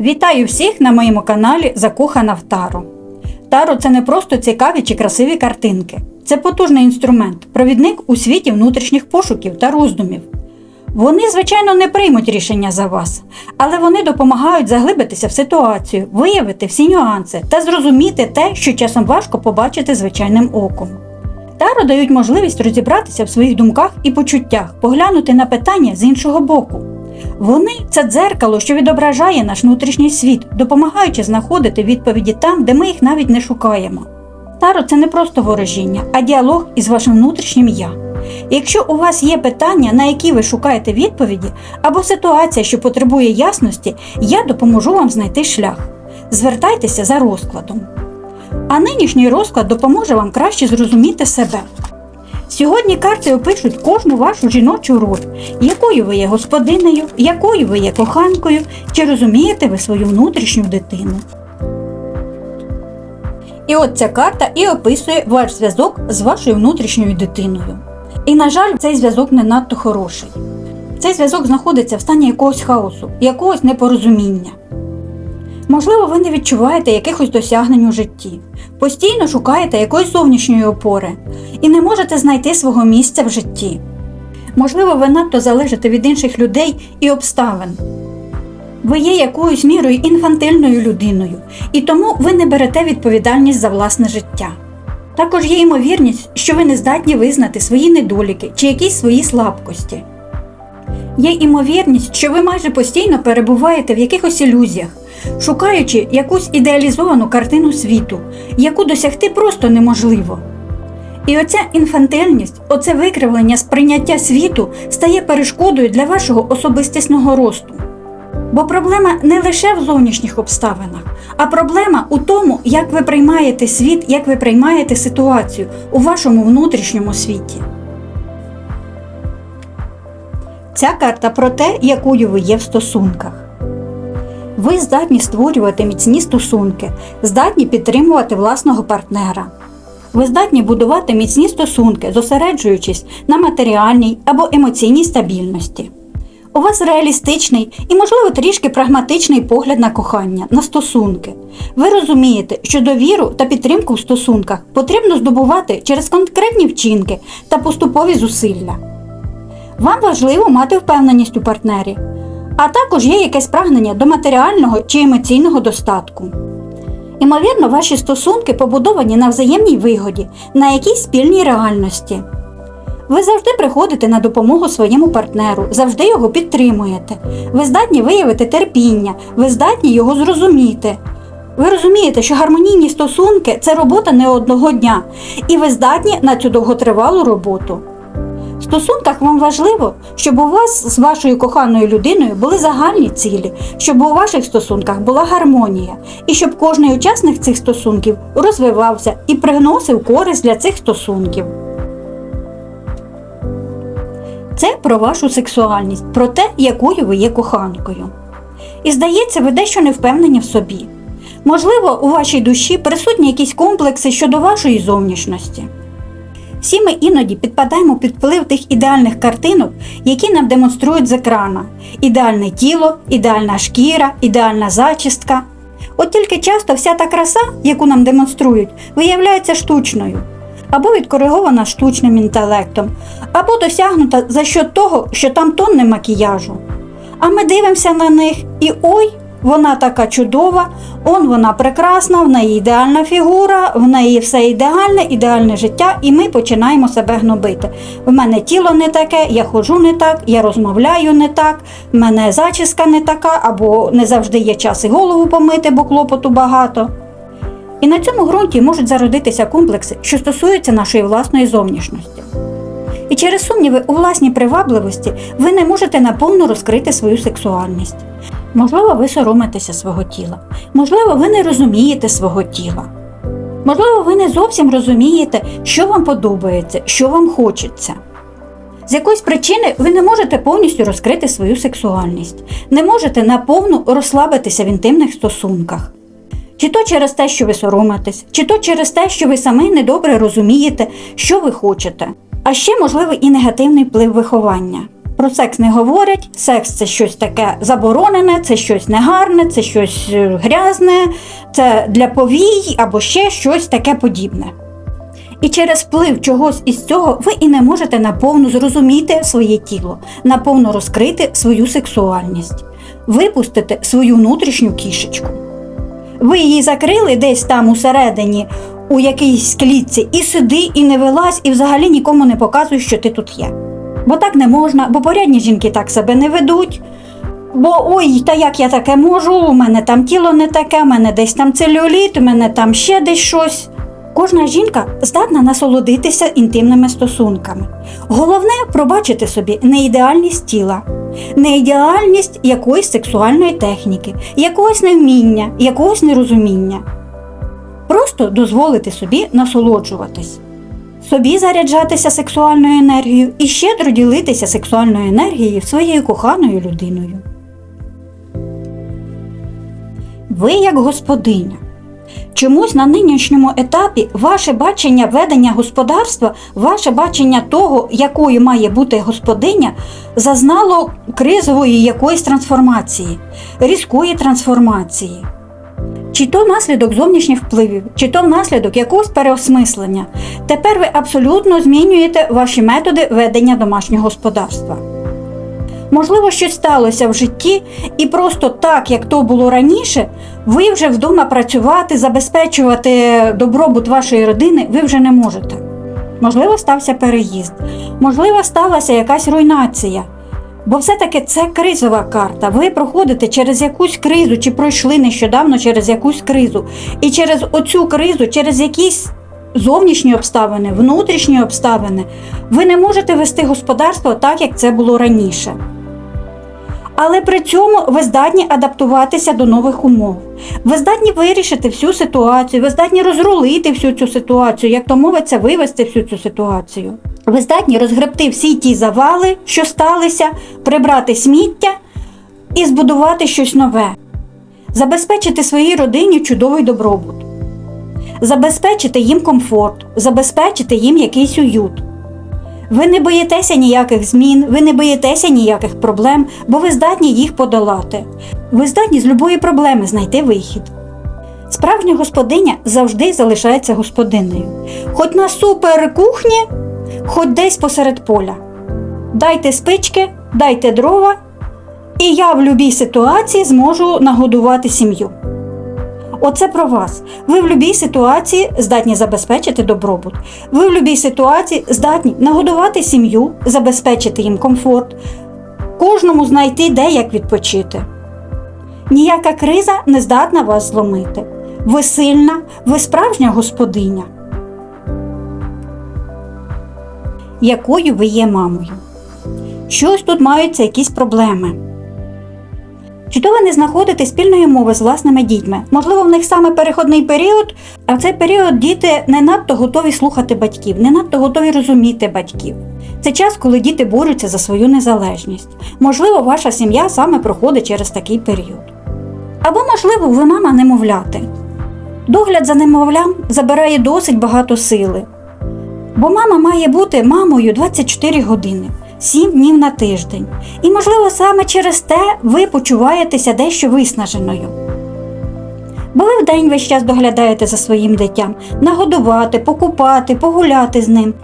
Вітаю всіх на моєму каналі Закохана в Таро. Таро це не просто цікаві чи красиві картинки. Це потужний інструмент, провідник у світі внутрішніх пошуків та роздумів. Вони, звичайно, не приймуть рішення за вас, але вони допомагають заглибитися в ситуацію, виявити всі нюанси та зрозуміти те, що часом важко побачити звичайним оком. Таро дають можливість розібратися в своїх думках і почуттях, поглянути на питання з іншого боку. Вони це дзеркало, що відображає наш внутрішній світ, допомагаючи знаходити відповіді там, де ми їх навіть не шукаємо. Таро це не просто ворожіння, а діалог із вашим внутрішнім я. Якщо у вас є питання, на які ви шукаєте відповіді, або ситуація, що потребує ясності, я допоможу вам знайти шлях. Звертайтеся за розкладом. А нинішній розклад допоможе вам краще зрозуміти себе. Сьогодні карти опишуть кожну вашу жіночу роль, якою ви є господинею, якою ви є коханкою, чи розумієте ви свою внутрішню дитину. І от ця карта і описує ваш зв'язок з вашою внутрішньою дитиною. І, на жаль, цей зв'язок не надто хороший. Цей зв'язок знаходиться в стані якогось хаосу, якогось непорозуміння. Можливо, ви не відчуваєте якихось досягнень у житті, постійно шукаєте якоїсь зовнішньої опори і не можете знайти свого місця в житті. Можливо, ви надто залежите від інших людей і обставин. Ви є якоюсь мірою інфантильною людиною, і тому ви не берете відповідальність за власне життя. Також є ймовірність, що ви не здатні визнати свої недоліки чи якісь свої слабкості. Є ймовірність, що ви майже постійно перебуваєте в якихось ілюзіях, шукаючи якусь ідеалізовану картину світу, яку досягти просто неможливо. І оця інфантильність, оце викривлення сприйняття світу стає перешкодою для вашого особистісного росту. Бо проблема не лише в зовнішніх обставинах, а проблема у тому, як ви приймаєте світ, як ви приймаєте ситуацію у вашому внутрішньому світі. Ця карта про те, якою ви є в стосунках. Ви здатні створювати міцні стосунки, здатні підтримувати власного партнера. Ви здатні будувати міцні стосунки, зосереджуючись на матеріальній або емоційній стабільності. У вас реалістичний і, можливо, трішки прагматичний погляд на кохання, на стосунки. Ви розумієте, що довіру та підтримку в стосунках потрібно здобувати через конкретні вчинки та поступові зусилля. Вам важливо мати впевненість у партнері, а також є якесь прагнення до матеріального чи емоційного достатку. Імовірно, ваші стосунки побудовані на взаємній вигоді, на якійсь спільній реальності. Ви завжди приходите на допомогу своєму партнеру, завжди його підтримуєте. Ви здатні виявити терпіння, ви здатні його зрозуміти. Ви розумієте, що гармонійні стосунки це робота не одного дня, і ви здатні на цю довготривалу роботу. В стосунках вам важливо, щоб у вас з вашою коханою людиною були загальні цілі, щоб у ваших стосунках була гармонія, і щоб кожний учасник цих стосунків розвивався і приносив користь для цих стосунків. Це про вашу сексуальність, про те, якою ви є коханкою. І здається, ви дещо не впевнені в собі. Можливо, у вашій душі присутні якісь комплекси щодо вашої зовнішності. Всі ми іноді підпадаємо під вплив тих ідеальних картинок, які нам демонструють з екрана: ідеальне тіло, ідеальна шкіра, ідеальна зачістка. От тільки часто вся та краса, яку нам демонструють, виявляється штучною, або відкоригована штучним інтелектом, або досягнута за счет того, що там тонни макіяжу. А ми дивимося на них і ой, вона така чудова, он вона прекрасна, в неї ідеальна фігура, в неї все ідеальне, ідеальне життя, і ми починаємо себе гнобити. В мене тіло не таке, я ходжу не так, я розмовляю не так, в мене зачіска не така, або не завжди є час і голову помити, бо клопоту багато. І на цьому ґрунті можуть зародитися комплекси, що стосуються нашої власної зовнішності. І через сумніви у власній привабливості ви не можете наповно розкрити свою сексуальність. Можливо, ви соромитеся свого тіла, можливо, ви не розумієте свого тіла. Можливо, ви не зовсім розумієте, що вам подобається, що вам хочеться. З якоїсь причини ви не можете повністю розкрити свою сексуальність, не можете наповну розслабитися в інтимних стосунках. Чи то через те, що ви соромитесь, чи то через те, що ви самі недобре розумієте, що ви хочете. А ще можливий і негативний вплив виховання. Про секс не говорять, секс це щось таке заборонене, це щось негарне, це щось е, грязне, це для повій або ще щось таке подібне. І через вплив чогось із цього ви і не можете наповну зрозуміти своє тіло, наповну розкрити свою сексуальність, випустити свою внутрішню кішечку. Ви її закрили десь там усередині, у якійсь клітці, і сиди, і не вилазь, і взагалі нікому не показуй, що ти тут є. Бо так не можна, бо порядні жінки так себе не ведуть. Бо ой, та як я таке можу, у мене там тіло не таке, у мене десь там целюліт, у мене там ще десь щось. Кожна жінка здатна насолодитися інтимними стосунками. Головне пробачити собі неідеальність тіла, неідеальність якоїсь сексуальної техніки, якогось невміння, якогось нерозуміння. Просто дозволити собі насолоджуватись, собі заряджатися сексуальною енергією і щедро ділитися сексуальною енергією своєю коханою людиною. Ви як господиня. Чомусь на нинішньому етапі ваше бачення ведення господарства, ваше бачення того, якою має бути господиня, зазнало кризової якоїсь трансформації, різкої трансформації. Чи то внаслідок зовнішніх впливів, чи то внаслідок якогось переосмислення. Тепер ви абсолютно змінюєте ваші методи ведення домашнього господарства. Можливо, щось сталося в житті, і просто так, як то було раніше, ви вже вдома працювати, забезпечувати добробут вашої родини ви вже не можете. Можливо, стався переїзд, можливо, сталася якась руйнація. Бо все-таки це кризова карта. Ви проходите через якусь кризу, чи пройшли нещодавно через якусь кризу. І через оцю кризу, через якісь зовнішні обставини, внутрішні обставини, ви не можете вести господарство так, як це було раніше. Але при цьому ви здатні адаптуватися до нових умов. Ви здатні вирішити всю ситуацію, ви здатні розрулити всю цю ситуацію, як то мовиться, вивести всю цю ситуацію. Ви здатні розгребти всі ті завали, що сталися, прибрати сміття і збудувати щось нове, забезпечити своїй родині чудовий добробут, забезпечити їм комфорт, забезпечити їм якийсь уют. Ви не боїтеся ніяких змін, ви не боїтеся ніяких проблем, бо ви здатні їх подолати. Ви здатні з любої проблеми знайти вихід. Справжня господиня завжди залишається господинею, хоч на суперкухні, хоч десь посеред поля. Дайте спички, дайте дрова, і я в будь-якій ситуації зможу нагодувати сім'ю. Оце про вас. Ви в будь-якій ситуації здатні забезпечити добробут. Ви в будь-якій ситуації здатні нагодувати сім'ю, забезпечити їм комфорт, кожному знайти де як відпочити. Ніяка криза не здатна вас зломити. Ви сильна, ви справжня господиня. Якою ви є мамою? Щось тут маються якісь проблеми. Чи то ви не знаходите спільної мови з власними дітьми? Можливо, в них саме переходний період, а в цей період діти не надто готові слухати батьків, не надто готові розуміти батьків. Це час, коли діти борються за свою незалежність. Можливо, ваша сім'я саме проходить через такий період. Або, можливо, ви мама немовляти. Догляд за немовлям забирає досить багато сили. Бо мама має бути мамою 24 години. 7 днів на тиждень. І, можливо, саме через те ви почуваєтеся дещо виснаженою. Бо ви вдень весь час доглядаєте за своїм дитям, нагодувати, покупати, погуляти з ним.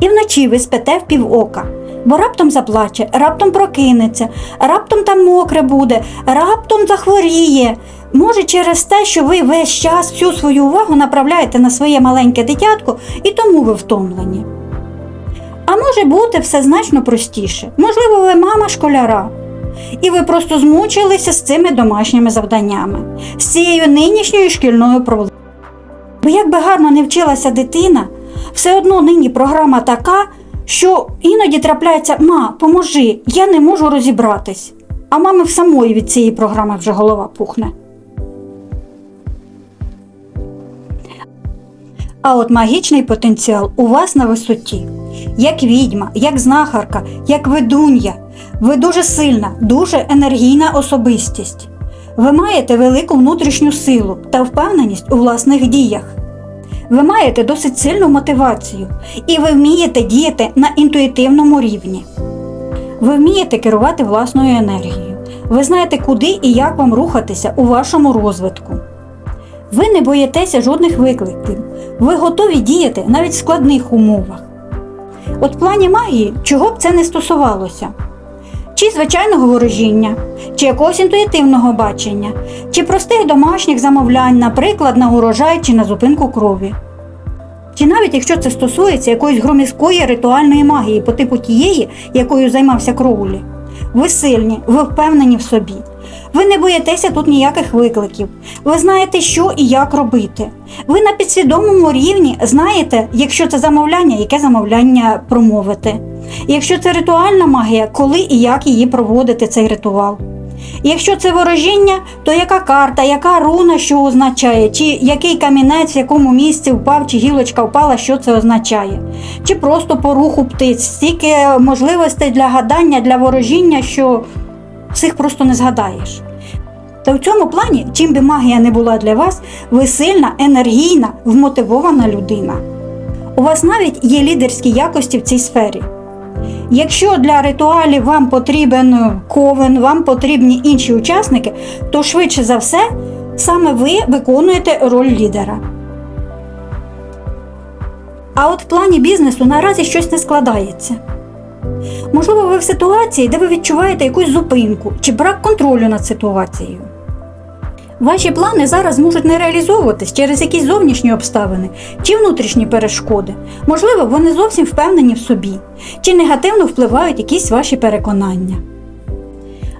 І вночі ви спите в півока, бо раптом заплаче, раптом прокинеться, раптом там мокре буде, раптом захворіє. Може, через те, що ви весь час всю свою увагу направляєте на своє маленьке дитятко, і тому ви втомлені. А може бути все значно простіше. Можливо, ви мама школяра, і ви просто змучилися з цими домашніми завданнями, з цією нинішньою шкільною проблемою. Бо як би гарно не вчилася дитина, все одно нині програма така, що іноді трапляється ма, поможи, я не можу розібратись. А мами в самої від цієї програми вже голова пухне. А от магічний потенціал у вас на висоті. Як відьма, як знахарка, як ведун'я. Ви дуже сильна, дуже енергійна особистість. Ви маєте велику внутрішню силу та впевненість у власних діях. Ви маєте досить сильну мотивацію і ви вмієте діяти на інтуїтивному рівні. Ви вмієте керувати власною енергією. Ви знаєте, куди і як вам рухатися у вашому розвитку. Ви не боїтеся жодних викликів. Ви готові діяти навіть в складних умовах. От в плані магії, чого б це не стосувалося? Чи звичайного ворожіння, чи якогось інтуїтивного бачення, чи простих домашніх замовлянь, наприклад, на урожай чи на зупинку крові. Чи навіть якщо це стосується якоїсь громіської ритуальної магії по типу тієї, якою займався Кроулі. Ви сильні, ви впевнені в собі. Ви не боїтеся тут ніяких викликів. Ви знаєте, що і як робити. Ви на підсвідомому рівні знаєте, якщо це замовляння, яке замовляння промовити. Якщо це ритуальна магія, коли і як її проводити цей ритуал. Якщо це ворожіння, то яка карта, яка руна, що означає, чи який камінець, в якому місці впав, чи гілочка впала, що це означає, чи просто по руху птиць, стільки можливостей для гадання, для ворожіння, що всіх просто не згадаєш. Та в цьому плані, чим би магія не була для вас, ви сильна, енергійна, вмотивована людина. У вас навіть є лідерські якості в цій сфері. Якщо для ритуалів вам потрібен ковен, вам потрібні інші учасники, то швидше за все саме ви виконуєте роль лідера. А от в плані бізнесу наразі щось не складається. Можливо, ви в ситуації, де ви відчуваєте якусь зупинку чи брак контролю над ситуацією. Ваші плани зараз можуть не реалізовуватись через якісь зовнішні обставини чи внутрішні перешкоди. Можливо, ви не зовсім впевнені в собі, чи негативно впливають якісь ваші переконання.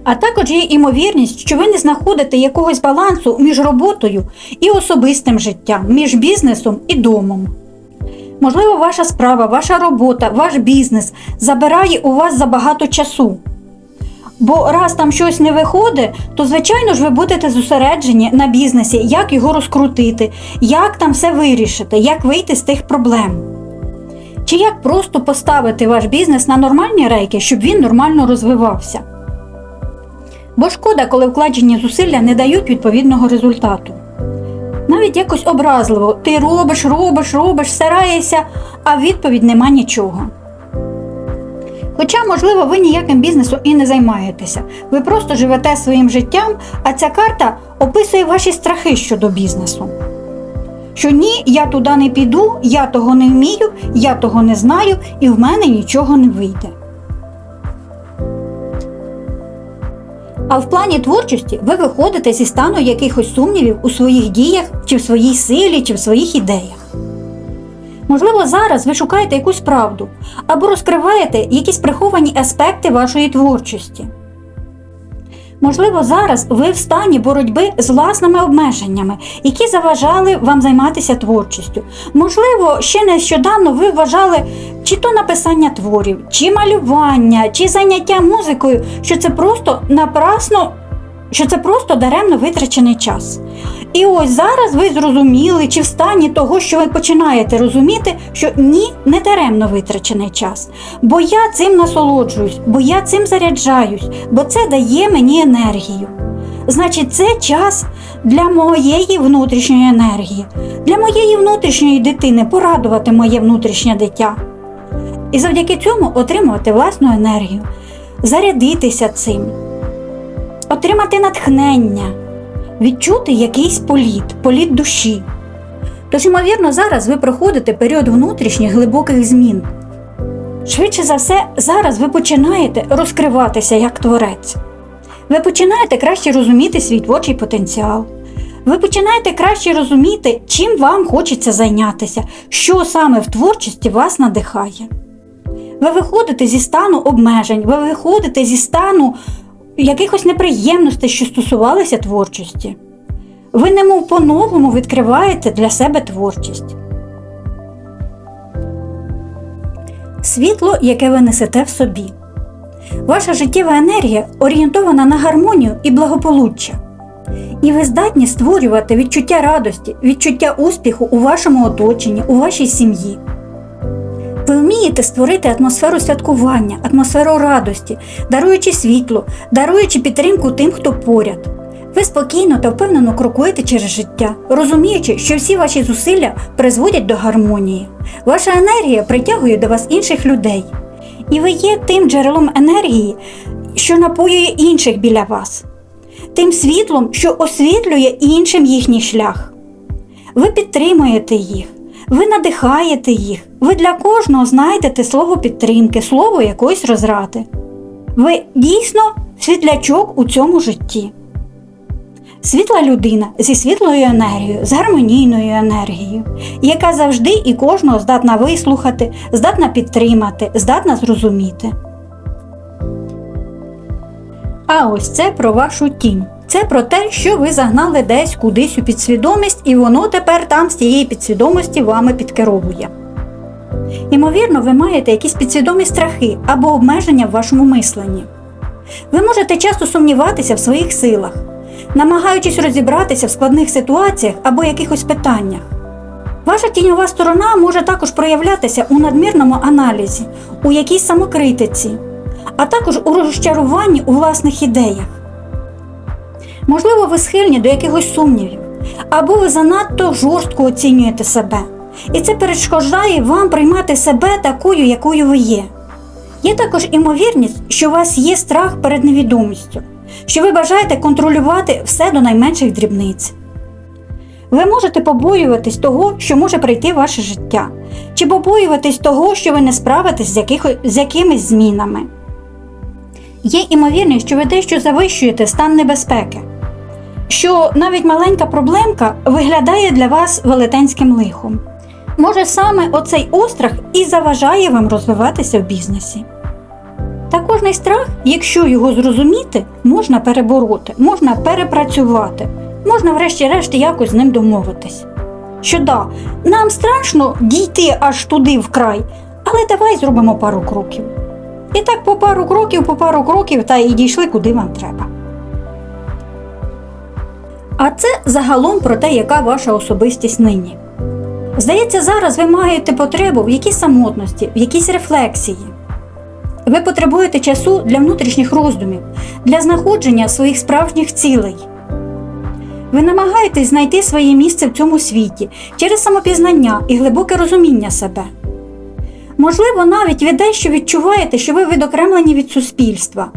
А також є імовірність, що ви не знаходите якогось балансу між роботою і особистим життям, між бізнесом і домом. Можливо, ваша справа, ваша робота, ваш бізнес забирає у вас забагато часу. Бо раз там щось не виходить, то звичайно ж ви будете зосереджені на бізнесі, як його розкрутити, як там все вирішити, як вийти з тих проблем. Чи як просто поставити ваш бізнес на нормальні рейки, щоб він нормально розвивався. Бо шкода, коли вкладені зусилля не дають відповідного результату. Навіть якось образливо, ти робиш, робиш, робиш, стараєшся, а відповідь нема нічого. Хоча, можливо, ви ніяким бізнесом і не займаєтеся. Ви просто живете своїм життям, а ця карта описує ваші страхи щодо бізнесу. Що ні, я туди не піду, я того не вмію, я того не знаю, і в мене нічого не вийде. А в плані творчості ви виходите зі стану якихось сумнівів у своїх діях, чи в своїй силі, чи в своїх ідеях. Можливо, зараз ви шукаєте якусь правду або розкриваєте якісь приховані аспекти вашої творчості. Можливо, зараз ви в стані боротьби з власними обмеженнями, які заважали вам займатися творчістю. Можливо, ще нещодавно ви вважали чи то написання творів, чи малювання, чи заняття музикою, що це просто напрасно, що це просто даремно витрачений час. І ось зараз ви зрозуміли, чи в стані того, що ви починаєте розуміти, що ні, не даремно витрачений час. Бо я цим насолоджуюсь, бо я цим заряджаюсь, бо це дає мені енергію. Значить, це час для моєї внутрішньої енергії, для моєї внутрішньої дитини порадувати моє внутрішнє дитя. І завдяки цьому отримувати власну енергію, зарядитися цим, отримати натхнення відчути якийсь політ, політ душі. Тож, ймовірно, зараз ви проходите період внутрішніх глибоких змін. Швидше за все, зараз ви починаєте розкриватися як творець. Ви починаєте краще розуміти свій творчий потенціал. Ви починаєте краще розуміти, чим вам хочеться зайнятися, що саме в творчості вас надихає. Ви виходите зі стану обмежень, ви виходите зі стану якихось неприємностей, що стосувалися творчості. Ви немов по-новому відкриваєте для себе творчість. Світло, яке ви несете в собі. Ваша життєва енергія орієнтована на гармонію і благополуччя. І ви здатні створювати відчуття радості, відчуття успіху у вашому оточенні, у вашій сім'ї. Ви вмієте створити атмосферу святкування, атмосферу радості, даруючи світло, даруючи підтримку тим, хто поряд. Ви спокійно та впевнено крокуєте через життя, розуміючи, що всі ваші зусилля призводять до гармонії. Ваша енергія притягує до вас інших людей. І ви є тим джерелом енергії, що напоює інших біля вас, тим світлом, що освітлює іншим їхній шлях. Ви підтримуєте їх, ви надихаєте їх, ви для кожного знайдете слово підтримки, слово якоїсь розради. Ви дійсно світлячок у цьому житті. Світла людина зі світлою енергією, з гармонійною енергією, яка завжди і кожного здатна вислухати, здатна підтримати, здатна зрозуміти. А ось це про вашу тінь. Це про те, що ви загнали десь кудись у підсвідомість, і воно тепер там з тієї підсвідомості вами підкеровує. Ймовірно, ви маєте якісь підсвідомі страхи або обмеження в вашому мисленні. Ви можете часто сумніватися в своїх силах, намагаючись розібратися в складних ситуаціях або якихось питаннях. Ваша тіньова сторона може також проявлятися у надмірному аналізі, у якійсь самокритиці, а також у розчаруванні у власних ідеях. Можливо, ви схильні до якихось сумнівів, або ви занадто жорстко оцінюєте себе, і це перешкоджає вам приймати себе такою, якою ви є. Є також імовірність, що у вас є страх перед невідомістю, що ви бажаєте контролювати все до найменших дрібниць. Ви можете побоюватись того, що може прийти в ваше життя, чи побоюватись того, що ви не справитесь з, яких, з якимись змінами. Є імовірність, що ви дещо завищуєте стан небезпеки, що навіть маленька проблемка виглядає для вас велетенським лихом. Може, саме оцей острах і заважає вам розвиватися в бізнесі. Та кожний страх, якщо його зрозуміти, можна перебороти, можна перепрацювати, можна врешті-решт якось з ним домовитись. Що да, нам страшно дійти аж туди в край, але давай зробимо пару кроків. І так по пару кроків, по пару кроків та і дійшли, куди вам треба. А це загалом про те, яка ваша особистість нині. Здається, зараз ви маєте потребу в якійсь самотності, в якійсь рефлексії. Ви потребуєте часу для внутрішніх роздумів, для знаходження своїх справжніх цілей. Ви намагаєтесь знайти своє місце в цьому світі через самопізнання і глибоке розуміння себе. Можливо, навіть ви дещо відчуваєте, що ви відокремлені від суспільства.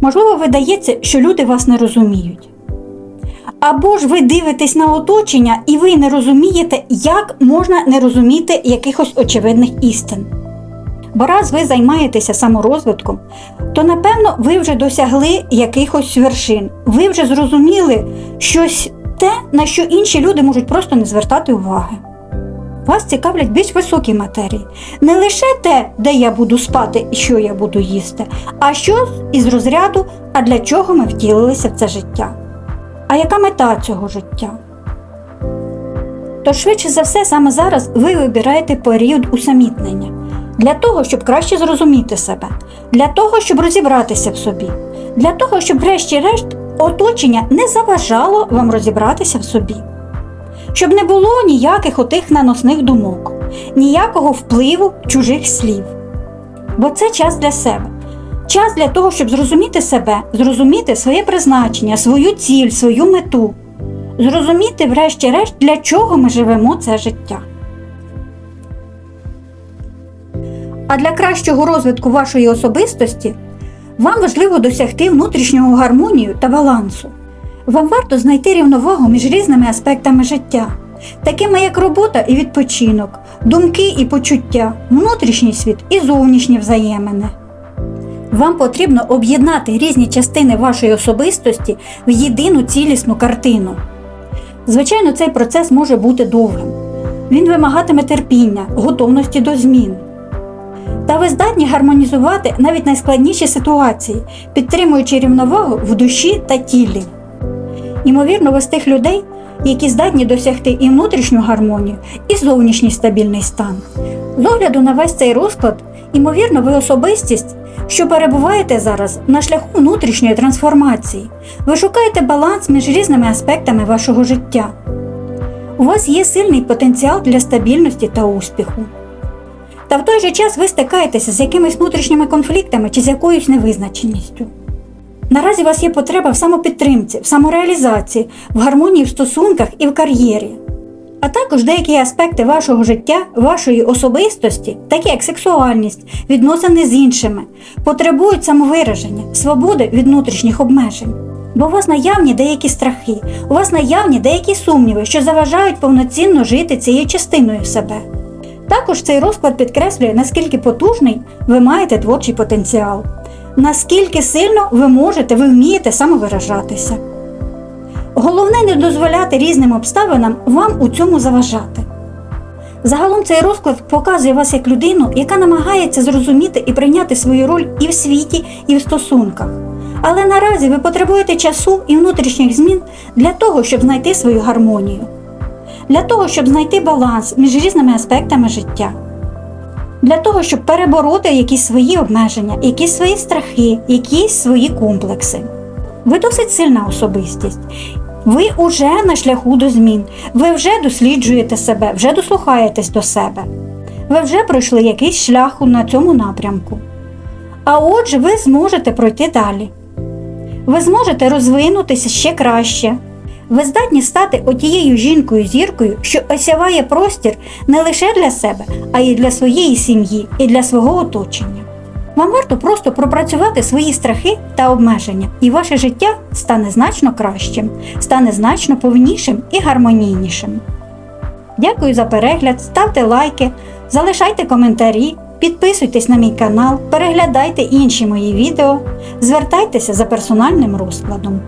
Можливо, видається, що люди вас не розуміють. Або ж ви дивитесь на оточення і ви не розумієте, як можна не розуміти якихось очевидних істин. Бо раз ви займаєтеся саморозвитком, то напевно ви вже досягли якихось вершин, ви вже зрозуміли щось те, на що інші люди можуть просто не звертати уваги. Вас цікавлять більш високі матерії. Не лише те, де я буду спати і що я буду їсти, а що із розряду, а для чого ми втілилися в це життя. А яка мета цього життя? То швидше за все, саме зараз ви вибираєте період усамітнення для того, щоб краще зрозуміти себе, для того, щоб розібратися в собі, для того, щоб, врешті-решт, оточення не заважало вам розібратися в собі, щоб не було ніяких отих наносних думок, ніякого впливу чужих слів. Бо це час для себе. Час для того, щоб зрозуміти себе, зрозуміти своє призначення, свою ціль, свою мету, зрозуміти, врешті-решт, для чого ми живемо це життя. А для кращого розвитку вашої особистості вам важливо досягти внутрішнього гармонію та балансу. Вам варто знайти рівновагу між різними аспектами життя, такими як робота і відпочинок, думки і почуття, внутрішній світ і зовнішні взаємини. Вам потрібно об'єднати різні частини вашої особистості в єдину цілісну картину. Звичайно, цей процес може бути довгим. Він вимагатиме терпіння, готовності до змін. Та ви здатні гармонізувати навіть найскладніші ситуації, підтримуючи рівновагу в душі та тілі. Ймовірно, ви з тих людей, які здатні досягти і внутрішню гармонію, і зовнішній стабільний стан. З огляду на весь цей розклад, ймовірно, ви особистість, що перебуваєте зараз на шляху внутрішньої трансформації. Ви шукаєте баланс між різними аспектами вашого життя. У вас є сильний потенціал для стабільності та успіху. Та в той же час ви стикаєтеся з якимись внутрішніми конфліктами чи з якоюсь невизначеністю. Наразі у вас є потреба в самопідтримці, в самореалізації, в гармонії в стосунках і в кар'єрі. А також деякі аспекти вашого життя, вашої особистості, такі як сексуальність, відносини з іншими, потребують самовираження, свободи від внутрішніх обмежень. Бо у вас наявні деякі страхи, у вас наявні деякі сумніви, що заважають повноцінно жити цією частиною себе. Також цей розклад підкреслює, наскільки потужний ви маєте творчий потенціал, наскільки сильно ви можете, ви вмієте самовиражатися. Головне не дозволяти різним обставинам вам у цьому заважати. Загалом цей розклад показує вас як людину, яка намагається зрозуміти і прийняти свою роль і в світі, і в стосунках. Але наразі ви потребуєте часу і внутрішніх змін для того, щоб знайти свою гармонію, для того, щоб знайти баланс між різними аспектами життя, для того, щоб перебороти якісь свої обмеження, якісь свої страхи, якісь свої комплекси. Ви досить сильна особистість. Ви уже на шляху до змін, ви вже досліджуєте себе, вже дослухаєтесь до себе. Ви вже пройшли якийсь шлях на цьому напрямку. А отже, ви зможете пройти далі. Ви зможете розвинутися ще краще. Ви здатні стати отією жінкою-зіркою, що осяває простір не лише для себе, а й для своєї сім'ї і для свого оточення. Вам варто просто пропрацювати свої страхи та обмеження, і ваше життя стане значно кращим, стане значно повнішим і гармонійнішим. Дякую за перегляд, ставте лайки, залишайте коментарі, підписуйтесь на мій канал, переглядайте інші мої відео, звертайтеся за персональним розкладом.